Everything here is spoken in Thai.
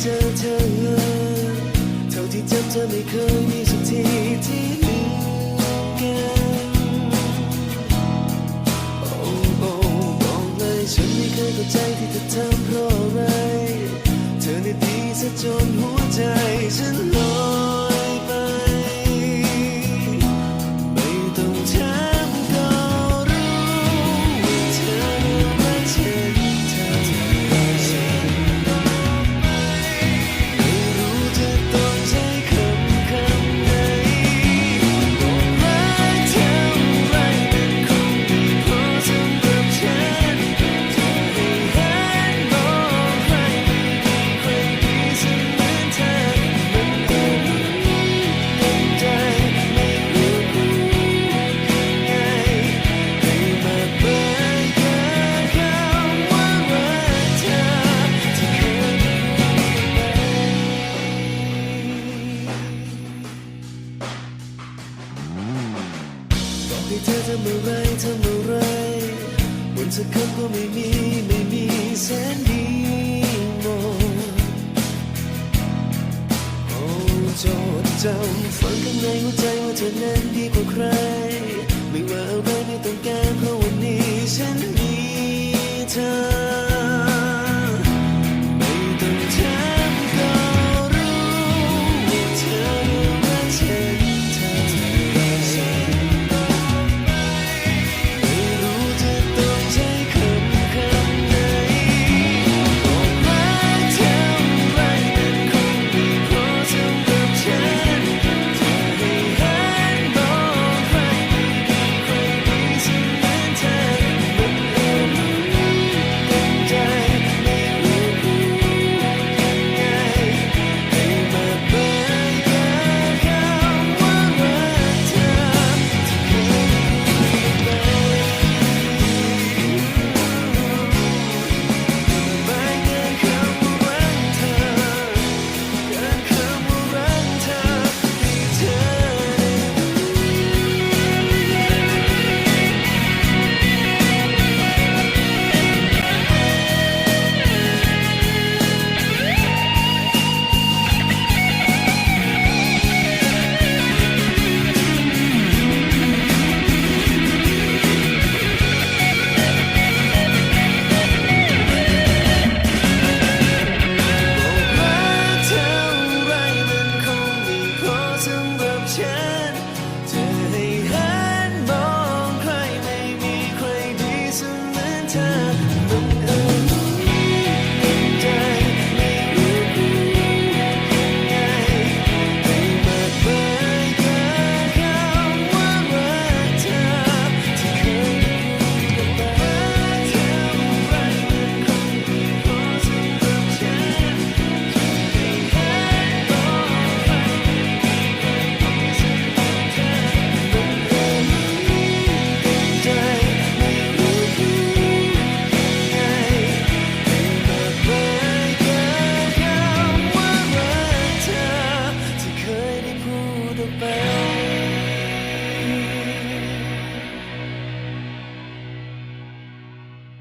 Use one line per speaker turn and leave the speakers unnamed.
เจอเธอ เท่าที่จำเธอไม่เคยมีสักทีที่ลืมกันโอ้โอ้บอกเลยฉันไม่เคยเข้าใจที่เธอทำเพราะอะไร เธอในดีซะจนหัวใจฉันลอ ให้เธอทำอะไรทำอะไรบนสักคำก็ไม่มีไม่มีแสนดีโมโอ้จดจำฝังข้างในหัวใจว่าเธอนั้นดีกว่าใคร ฉันเธอให้หันมองใครไม่มีใครดีเสมือนเธอ the bell.